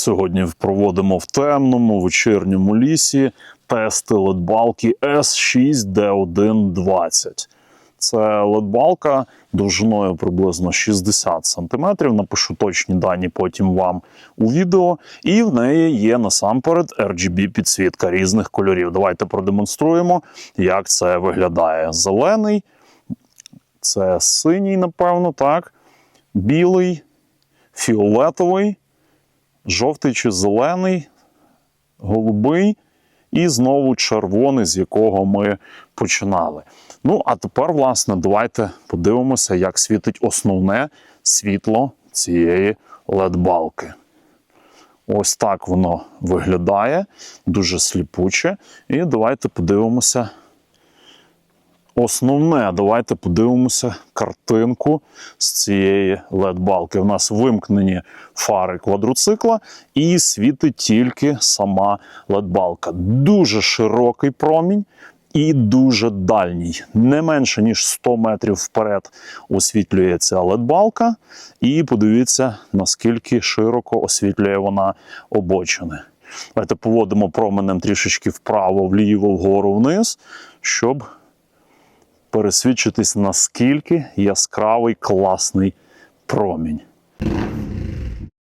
Сьогодні проводимо в темному вечірньому лісі тести ледбалки S6D120. Це ледбалка довжиною приблизно 60 см. Напишу точні дані потім вам у відео. І в неї є насамперед RGB підсвітка різних кольорів. Давайте продемонструємо, як це виглядає. Зелений, це синій, напевно, так. Білий, фіолетовий, жовтий чи зелений, голубий і знову червоний, з якого ми починали. Ну, а тепер, власне, давайте подивимося, як світить основне світло цієї LED-балки. Ось так воно виглядає, дуже сліпуче. І давайте подивимося. Основне, давайте подивимося картинку з цієї LED-балки. У нас вимкнені фари квадроцикла і світить тільки сама LED-балка. Дуже широкий промінь і дуже дальній. Не менше ніж 100 метрів вперед освітлює ця LED-балка. І подивіться, наскільки широко освітлює вона обочини. Давайте поводимо променем трішечки вправо, вліво, вгору, вниз, щоб пересвідчитись, наскільки яскравий класний промінь.